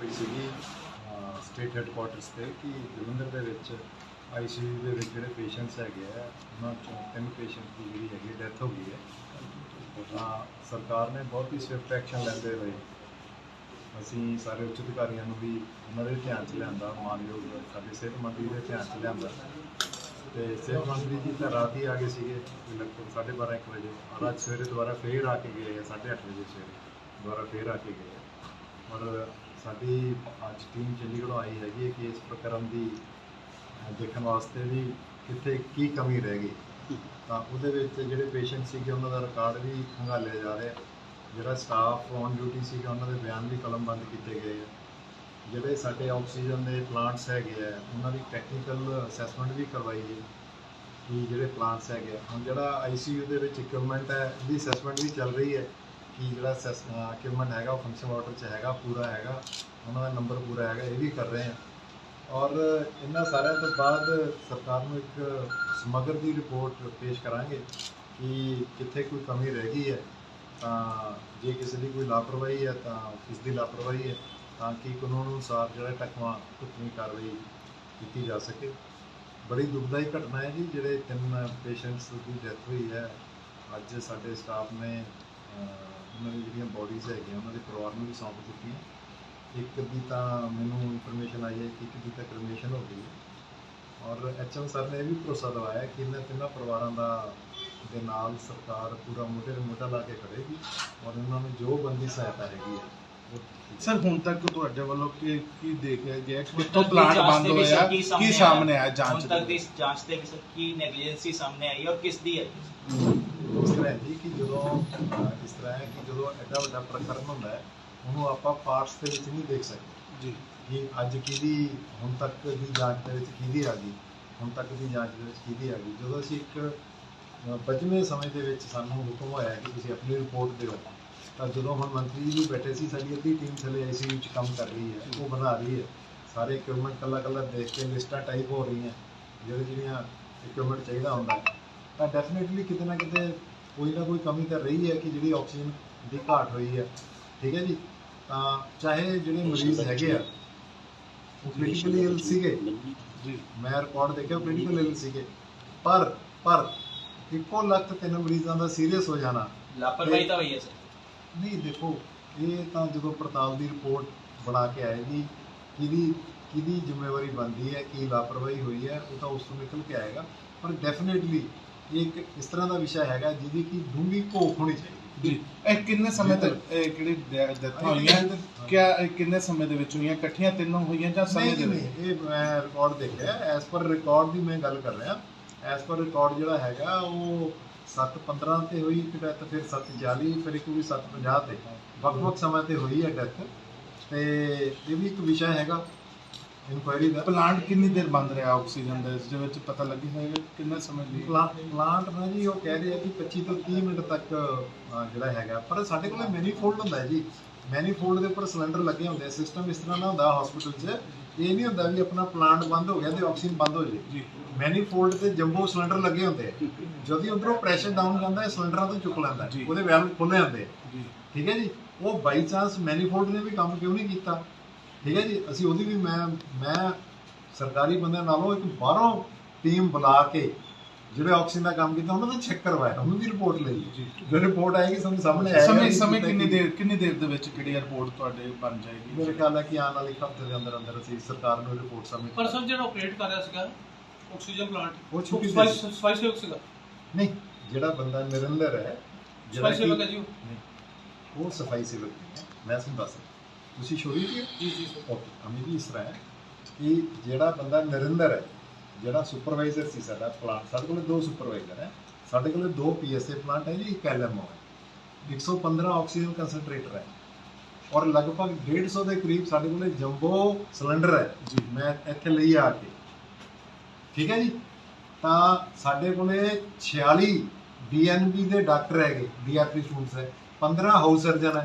ਹੋਈ ਸੀਗੀ ਸਟੇਟ ਹੈੱਡਕੁਆਟਰਸ ਤੇ ਕਿ ਜਲੰਧਰ ਦੇ ਵਿੱਚ ਆਈਸੀਯੂ ਦੇ ਵਿੱਚ ਜਿਹੜੇ ਪੇਸ਼ੈਂਟਸ ਹੈਗੇ ਆ, ਉਹਨਾਂ ਚੋਂ ਤਿੰਨ ਪੇਸ਼ੈਂਟ ਦੀ ਜਿਹੜੀ ਹੈਗੀ ਡੈਥ ਹੋ ਗਈ ਹੈ। ਤਾਂ ਸਰਕਾਰ ਨੇ ਬਹੁਤ ਹੀ ਸਵਿਫਟ ਐਕਸ਼ਨ ਲੈਂਦੇ ਹੋਏ ਅਸੀਂ ਸਾਰੇ ਉੱਚ ਅਧਿਕਾਰੀਆਂ ਨੂੰ ਵੀ ਉਹਨਾਂ ਦੇ ਧਿਆਨ 'ਚ ਲਿਆਂਦਾ, ਮਾਨਯੋਗ ਸਾਡੇ ਸਿਹਤ ਮੰਤਰੀ ਦੇ ਧਿਆਨ 'ਚ ਲਿਆਂਦਾ। ਤੇ ਸਿਹਤ ਮੰਤਰੀ ਜੀ ਤਾਂ ਰਾਤ ਹੀ ਆ ਗਏ ਸੀਗੇ ਕੋਈ ਲਗਭਗ 12:30 ਇੱਕ ਵਜੇ। ਔਰ ਅੱਜ ਸਵੇਰੇ ਦੁਬਾਰਾ ਫੇਰ ਆ ਕੇ ਗਏ ਆ 8:30 ਵਜੇ ਸਵੇਰੇ। ਦੁਬਾਰਾ ਫੇਰ ਆ ਕੇ ਗਏ ਆ। ਔਰ ਸਾਡੀ ਅੱਜ ਟੀਮ ਚੰਡੀਗੜ੍ਹ ਆਈ ਹੈਗੀ ਹੈ ਕਿ ਇਸ ਪ੍ਰਕਰਮ ਦੀ ਦੇਖਣ ਵਾਸਤੇ ਵੀ ਕਿੱਥੇ ਕੀ ਕਮੀ ਰਹਿ ਗਈ। ਤਾਂ ਉਹਦੇ ਵਿੱਚ ਜਿਹੜੇ ਪੇਸ਼ੈਂਟ ਸੀਗੇ, ਉਹਨਾਂ ਦਾ ਰਿਕਾਰਡ ਵੀ ਖੰਗਾਲਿਆ ਜਾ ਰਿਹਾ ਜਿਹੜਾ ਸਟਾਫ ਔਨ ਡਿਊਟੀ ਸੀਗਾ, ਉਹਨਾਂ ਦੇ ਬਿਆਨ ਵੀ ਕਲਮਬੰਦ ਕੀਤੇ ਗਏ ਆ। ਜਿਹੜੇ ਸਾਡੇ ਆਕਸੀਜਨ ਦੇ ਪਲਾਂਟਸ ਹੈਗੇ ਆ, ਉਹਨਾਂ ਦੀ ਟੈਕਨੀਕਲ ਅਸੈਸਮੈਂਟ ਵੀ ਕਰਵਾਈ ਹੈ ਕਿ ਜਿਹੜੇ ਪਲਾਂਟਸ ਹੈਗੇ ਆ। ਹੁਣ ਜਿਹੜਾ ਆਈਸੀਯੂ ਦੇ ਵਿੱਚ ਇਕਵਿਪਮੈਂਟ ਹੈ, ਉਹਦੀ ਅਸੈਸਮੈਂਟ ਵੀ ਚੱਲ ਰਹੀ ਹੈ। ਕਿ ਜਿਹੜਾ ਇਕਵਿਪਮੈਂਟ ਹੈਗਾ, ਉਹ ਫੰਕਸ਼ਨ ਆਰਡਰ 'ਚ ਹੈਗਾ, ਪੂਰਾ ਹੈਗਾ, ਉਹਨਾਂ ਦਾ ਨੰਬਰ ਪੂਰਾ ਹੈਗਾ, ਇਹ ਵੀ ਕਰ ਰਹੇ ਆ। ਔਰ ਇਹਨਾਂ ਸਾਰਿਆਂ ਤੋਂ ਬਾਅਦ ਸਰਕਾਰ ਨੂੰ ਇੱਕ ਸਮਗਰ ਦੀ ਰਿਪੋਰਟ ਪੇਸ਼ ਕਰਾਂਗੇ ਕਿ ਕਿੱਥੇ ਕੋਈ ਕਮੀ ਰਹਿ ਗਈ ਹੈ, ਤਾਂ ਜੇ ਕਿਸੇ ਦੀ ਕੋਈ ਲਾਪਰਵਾਹੀ ਹੈ, ਤਾਂ ਕਿਸ ਦੀ ਲਾਪਰਵਾਹੀ ਹੈ, ਤਾਂ ਕਿ ਕਾਨੂੰਨ ਅਨੁਸਾਰ ਜਿਹੜਾ ਟਕਵਾ ਢੁਕਵੀਂ ਕਾਰਵਾਈ ਕੀਤੀ ਜਾ ਸਕੇ। ਬੜੀ ਦੁਖਦਾਈ ਘਟਨਾ ਹੈ ਜੀ, ਜਿਹੜੇ ਤਿੰਨ ਪੇਸ਼ੈਂਟਸ ਦੀ ਡੈਥ ਹੋਈ ਹੈ। ਅੱਜ ਸਾਡੇ ਸਟਾਫ ਨੇ ਉਹਨਾਂ ਦੀ ਜਿਹੜੀਆਂ ਬੋਡੀਜ਼ ਹੈਗੀਆਂ ਉਹਨਾਂ ਦੇ ਪਰਿਵਾਰ ਨੂੰ ਵੀ ਸੌਂਪ ਦਿੱਤੀਆਂ ਇੱਕ ਦੀ ਤਾਂ ਮੈਨੂੰ ਇਨਫੋਰਮੇਸ਼ਨ ਆਈ ਹੈ ਕਿ ਇੱਕ ਦੀ ਤਾਂ ਕ੍ਰਿਮੀਨੇਸ਼ਨ ਹੋ ਗਈ ਹੈ। ਔਰ ਐਚਐਮ ਸਰ ਨੇ ਇਹ ਵੀ ਭਰੋਸਾ ਦਿਵਾਇਆ ਕਿ ਇਹਨਾਂ ਤਿੰਨਾਂ ਪਰਿਵਾਰਾਂ ਦਾ ਦੇ ਨਾਲ ਸਰਕਾਰ ਪੂਰਾ ਮੋਢੇ ਨਾਲ ਮੋਢਾ ਲਾ ਕੇ ਖੜੇਗੀ ਔਰ ਉਹਨਾਂ ਨੂੰ ਜੋ ਬੰਦੀ ਸਹਾਇਤਾ ਹੈਗੀ ਹੈ ਸਰ ਹੁਣ ਤੱਕ ਤੁਹਾਡੇ ਵੱਲੋਂ ਕੀ ਕੀ ਦੇਖਿਆ ਗਿਆ ਹੁਣ ਕਿੱਥੋਂ ਤੱਕ ਦੀ ਪਲਾਂਟ ਬੰਦ ਹੋਇਆ? ਕੀ ਕੀ ਸਾਹਮਣੇ ਆਇਆ? ਹੁਣ ਜਾਂਚ ਤੱਕ ਦੇ ਜਾਂਚ ਦੇ ਵਿੱਚ ਕੀ ਨੈਗਲੀਜੈਂਸੀ ਸਾਹਮਣੇ ਆਈ ਔਰ ਕਿਸ ਦੀ ਹੈ? ਇਸ ਤਰ੍ਹਾਂ ਹੈ ਜੀ ਕਿ ਜਦੋਂ ਤਰ੍ਹਾਂ ਹੈ ਕਿ ਜਦੋਂ ਐਡਾ ਵੱਡਾ ਪ੍ਰਕਰਨ ਹੁੰਦਾ ਹੈ ਉਹਨੂੰ ਆਪਾਂ ਪਾਰਟਸ ਦੇ ਵਿੱਚ ਨਹੀਂ ਦੇਖ ਸਕਦੇ। ਜੀ। ਕਿ ਅੱਜ ਕਿਹਦੀ ਹੁਣ ਤੱਕ ਦੀ ਜਾਂਚ ਦੇ ਵਿੱਚ ਕਿਹਦੀ ਆ ਗਈ ਹੁਣ ਤੱਕ ਦੀ ਜਾਂਚ ਦੇ ਵਿੱਚ ਕਿਹਦੀ ਆ ਗਈ। ਜਦੋਂ ਅਸੀਂ ਇੱਕ ਬਚਵੇਂ ਸਮੇਂ ਦੇ ਵਿੱਚ ਸਾਨੂੰ ਹੁਕਮ ਹੋਇਆ ਕਿ ਤੁਸੀਂ ਆਪਣੀ ਰਿਪੋਰਟ ਦਿਓ ਤਾਂ ਜਦੋਂ ਹੁਣ ਮੰਤਰੀ ਜੀ ਵੀ ਬੈਠੇ ਸੀ ਸਾਡੀ ਅੱਧੀ ਟੀਮ ਥੱਲੇ ਆਈਸੀਯੂ ਚ ਕੰਮ ਕਰ ਰਹੀ ਹੈ ਉਹ ਬਣਾ ਰਹੀ ਹੈ। ਸਾਰੇ ਇਕਵਿਪਮੈਂਟ ਕੱਲਾ ਕੱਲਾ ਦੇਖ ਕੇ ਲਿਸਟਾਂ ਟਾਈਪ ਹੋ ਰਹੀਆਂ ਜਿਹੜੇ ਜਿਹੜੀਆਂ ਇਕਵਿਪਮੈਂਟ ਚਾਹੀਦਾ ਹੁੰਦਾ। ਤਾਂ ਡੈਫੀਨਿਟਲੀ ਕਿਤੇ ਨਾ ਕਿਤੇ ਕੋਈ ਨਾ ਕੋਈ ਕਮੀ ਤਾਂ ਰਹੀ ਹੈ ਕਿ ਜਿਹੜੀ ਆਕਸੀਜਨ ਦੀ ਘਾਟ ਹੋਈ ਹੈ। ਠੀਕ ਹੈ ਜੀ? ਤਾਂ ਚਾਹੇ ਜਿਹੜੇ ਮਰੀਜ਼ ਹੈਗੇ ਆ ਉਹ ਕ੍ਰਿਟੀਕਲੀ ਇਲ ਸੀਗੇ। ਜੀ। ਮੈਂ ਰਿਕਾਰਡ ਦੇਖਿਆ ਕ੍ਰਿਟੀਕਲ ਇਲ ਸੀਗੇ। ਪਰ ਪਰ ਇੱਕੋ ਲੱਖ ਤਿੰਨ ਮਰੀਜ਼ਾਂ ਦਾ ਸੀਰੀਅਸ ਹੋ ਜਾਣਾ। ਲਾਪਰਵਾਹੀ ਤਾਂ ਹੋਈ ਹੈ ਸਰ। ਨਹੀਂ ਦੇਖੋ ਇਹ ਤਾਂ ਜਦੋਂ ਪੜਤਾਲ ਦੀ ਰਿਪੋਰਟ ਬਣਾ ਕੇ ਆਏਗੀ ਕਿਹਦੀ ਕਿਹਦੀ ਜ਼ਿੰਮੇਵਾਰੀ ਬਣਦੀ ਹੈ ਕੀ ਲਾਪਰਵਾਹੀ ਹੋਈ ਹੈ ਉਹ ਤਾਂ ਉਸ ਤੋਂ ਨਿਕਲ ਕੇ ਆਏਗਾ। ਪਰ ਡੈਫੀਨਿਟਲੀ ਇਹ ਇੱਕ ਇਸ ਤਰ੍ਹਾਂ ਦਾ ਵਿਸ਼ਾ ਹੈਗਾ ਜਿਹਦੀ ਕੀ ਡੂੰਘੀ ਘੋਖ ਹੋਣੀ ਚਾਹੀਦੀ ਜੀ। ਇਹ ਕਿੰਨੇ ਸਮੇਂ ਤੱਕ ਇਹ ਕਿਹੜੀ ਡੈਥ ਹੋਈਆਂ ਕਿਆ ਇਹ ਕਿੰਨੇ ਸਮੇਂ ਦੇ ਵਿੱਚ ਹੋਈਆਂ? ਇਕੱਠੀਆਂ ਤਿੰਨੋਂ ਹੋਈਆਂ ਜਾਂ ਸਮੇਂ ਦੇ ਵਿੱਚ? ਇਹ ਮੈਂ ਰਿਕਾਰਡ ਦੇਖਿਆ ਐਸ ਪਰ ਰਿਕਾਰਡ ਦੀ ਮੈਂ ਗੱਲ ਕਰ ਰਿਹਾ। ਐਸ ਪਰ ਰਿਕਾਰਡ ਜਿਹੜਾ ਹੈਗਾ ਉਹ 7:15 ਤੇ ਹੋਈ ਇੱਕ ਡੈਥ ਫਿਰ 7:40 ਫਿਰ ਇੱਕ ਵੀ 7:50 ਤੇ। ਵੱਖ-ਵੱਖ ਸਮਾਂ ਤੇ ਹੋਈ ਹੈ ਡੈਥ ਤੇ ਇਹ ਵੀ ਇੱਕ ਵਿਸ਼ਾ ਹੈਗਾ। ਇਨਕੁਆਇਰੀ ਦਾ। ਪਲਾਂਟ ਕਿੰਨੀ ਦੇਰ ਬੰਦ ਰਿਹਾ ਆਕਸੀਜਨ ਦਾ ਇਸ ਦੇ ਵਿੱਚ ਪਤਾ ਲੱਗੀ ਹੋਏਗਾ ਕਿੰਨੇ ਸਮੇਂ ਲਈ? ਪਲਾ- ਪਲਾਂਟ ਨਾ ਜੀ ਉਹ ਕਹਿ ਰਹੇ ਆ ਕਿ 25 ਤੋਂ 30 ਮਿੰਟ ਤੱਕ ਅਹ, ਜਿਹੜਾ ਹੈਗਾ। ਪਰ ਸਾਡੇ ਕੋਲ ਮੈਨੀਫੋਲਡ ਹੁੰਦਾ ਹੈ ਜੀ। ਮੈਨੀਫੋਲਡ ਦੇ ਉੱਪਰ ਸਿਲੰਡਰ ਲੱਗੇ ਹੁੰਦੇ ਆ। ਸਿਸਟਮ ਇਸ ਤਰ੍ਹਾਂ ਦਾ ਹੁੰਦਾ ਹਸਪੀਟਲ 'ਚ। ਇਹ ਨਹੀਂ ਹੁੰਦਾ ਵੀ ਆਪਣਾ ਪਲਾਂਟ ਬੰਦ ਹੋ ਗਿਆ ਤੇ ਆਕਸੀਜਨ ਬੰਦ ਹੋ ਜੇ ਜੀ। ਮੈਨੀਫੋਲਡ ਤੇ ਜੰਬੋ ਸਿਲੰਡਰ ਲੱਗੇ ਹੁੰਦੇ ਆ। ਜਦੋਂ ਉਧਰੋਂ ਪ੍ਰੈਸ਼ਰ ਡਾਊਨ ਜਾਂਦਾ ਹੈ ਸਿਲੰਡਰਾਂ ਤੋਂ ਚੁੱਕ ਲੈਂਦਾ ਹੈ। ਜੀ। ਉਹਦੇ ਵੈਲਵ ਖੁੱਲੇ ਹੁੰਦੇ ਆ। ਜੀ। ਠੀਕ ਹੈ ਜੀ? ਉਹ ਬਾਈ ਚਾਂਸ ਮੈਨੀਫੋਲਡ ਨੇ ਵੀ ਕੰਮ ਕਿਉਂ ਨਹੀਂ ਕੀਤਾ? ਠੀਕ ਹੈ ਜੀ? ਅਸੀਂ ਉਹਦੀ ਵੀ ਮੈਂ ਮੈਂ ਸਰਕਾਰੀ ਬੰਦਿਆਂ ਨਾਲੋਂ ਇੱਕ ਬਾਹਰੋਂ ਟੀਮ ਬੁਲਾ ਕੇ ਜਿਹੜੇ ਆਕਸੀਜਨ ਦਾ ਕੰਮ ਕੀਤਾ ਉਹਨਾਂ ਦਾ ਚੈੱਕ ਕਰਵਾਇਆ ਉਹਨਾਂ ਦੀ ਰਿਪੋਰਟ ਲਈ। ਜੀ ਜੋ। ਰਿਪੋਰਟ ਆਏਗੀ ਸਾਨੂੰ ਸਾਹਮਣੇ ਆਏਗਾ ਸਮੇਂ ਸਮੇਂ ਕਿੰਨੀ ਦੇਰ ਕਿੰਨੀ ਦੇਰ ਦੇ ਵਿੱਚ ਕਿਹੜੀ ਰਿਪੋਰਟ ਤੁਹਾਡੇ ਬਣ ਜਾਏਗੀ? ਮੇਰੇ ਖਿਆਲ ਹੈ ਕਿ ਆਉਣ ਵਾਲੇ ਹਫ਼ਤੇ ਦੇ ਅੰਦਰ ਅੰਦਰ ਅਸੀਂ ਸਰਕਾਰ ਨੂੰ ਰਿਪੋਰਟ ਸਬਮਿਟ ਪਰ ਸਰ ਜਿਹੜਾ ਆਪਰੇਟ ਕਰ ਰਿਹਾ ਸੀਗਾ ਆਕਸੀਜਨ ਪਲਾਂਟ ਉਹ ਛੁੱਟੀ ਸਫ਼ਾਈ ਸੀ। ਸਫ਼ਾਈ ਸੇਵਕ ਸੀਗਾ? ਨਹੀਂ ਜਿਹੜਾ ਬੰਦਾ ਨਿਰੰਦਰ ਹੈ ਸਫ਼ਾਈ ਕਿ- ਸੇਵਕ ਹੈ ਜੀ ਉਹ? ਸਫ਼ਾਈ ਸੇਵਕ ਨਹੀਂ ਹੈ। ਮੈਂ ਤੁਹਾਨੂੰ ਦੱਸ ਰਿਹਾ। ਤੁਸੀਂ ਸ਼ੋਰੀ ਜੀ ਜੀ ਜੀ ਸਰ। ਓਕੇ ਅਮੀ ਵੀ ਇਸ ਤਰ੍ਹਾਂ ਹੈ ਕਿ ਜਿਹੜਾ ਬੰਦਾ ਨਰਿੰਦਰ ਹੈ ਜਿਹੜਾ ਸੁਪਰਵਾਈਜ਼ਰ ਸੀ ਸਾਡਾ ਪਲਾਂਟ ਸਾਡੇ ਕੋਲ ਦੋ ਸੁਪਰਵਾਈਜ਼ਰ ਹੈ। ਸਾਡੇ ਕੋਲ ਦੋ ਪੀਐਸਏ ਪਲਾਂਟ ਹੈ ਜੀ ਇੱਕ ਐਲਐਮਓ ਹੈ। 115 ਆਕਸੀਜਨ ਕੰਸੈਂਟਰੇਟਰ ਹੈ। ਔਰ ਲਗਭਗ 150 ਦੇ ਕਰੀਬ ਸਾਡੇ ਕੋਲ ਜੰਬੋ ਸਿਲੰਡਰ ਹੈ। ਜੀ। ਮੈਂ ਇੱਥੇ ਲਈ ਆ ਕੇ। ਠੀਕ ਹੈ ਜੀ? ਤਾਂ ਸਾਡੇ ਕੋਲੇ 46 ਡੀਐਨਬੀ ਦੇ ਡਾਕਟਰ ਹੈਗੇ ਡੀਆਰਪੀ ਸਟੂਡੈਂਟਸ ਹੈ 15 ਹਾਊਸ ਸਰਜਨ ਹੈ।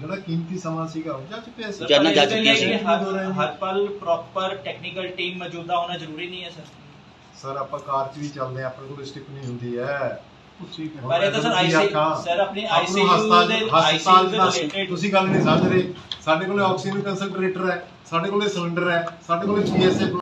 ਜਿਹੜਾ ਕੀਮਤੀ ਸਮਾਂ ਸੀਗਾ ਉਹ ਜਾ ਚੁੱਕਿਆ ਸੀ ਜਾਨਾਂ ਜਾ ਚੁੱਕੀਆਂ ਸੀ। ਹਰ ਹਰ ਪਲ ਪ੍ਰੋਪਰ ਟੈਕਨੀਕਲ ਟੀਮ ਮੌਜੂਦਾ ਹੋਣਾ ਜ਼ਰੂਰੀ ਨਹੀਂ ਹੈ ਸਰ। ਸਰ ਆਪਾਂ ਕਾਰ 'ਚ ਵੀ ਚੱਲਦੇ ਹਾਂ ਆਪਣੇ ਕੋਲ ਸਟਿਪ ਨਹੀਂ ਹੁੰਦੀ ਹੈ। ਹੈ। ਪਰ ਇਹ ਤਾਂ ਸਰ ਆਈਸੀ? ਸਰ ਆਪਣੀ ਆਈਸੀਯੂ ਦੇ ਹਸਪਤਾਲ ਦੇ ਦਾ ਰਿਲੇਟਡ ਤੁਸੀਂ ਗੱਲ ਨਹੀਂ ਸਮਝ ਰਹੇ ਸਾਡੇ ਕੋਲੇ ਆਕਸੀਜਨ ਕੰਸੈਂਟਰੇਟਰ ਹੈ ਸਾਡੇ ਕੋਲੇ ਸਿਲੰਡਰ ਹੈ ਸਾਡੇ ਕੋਲੇ ਪੀਐਸਏ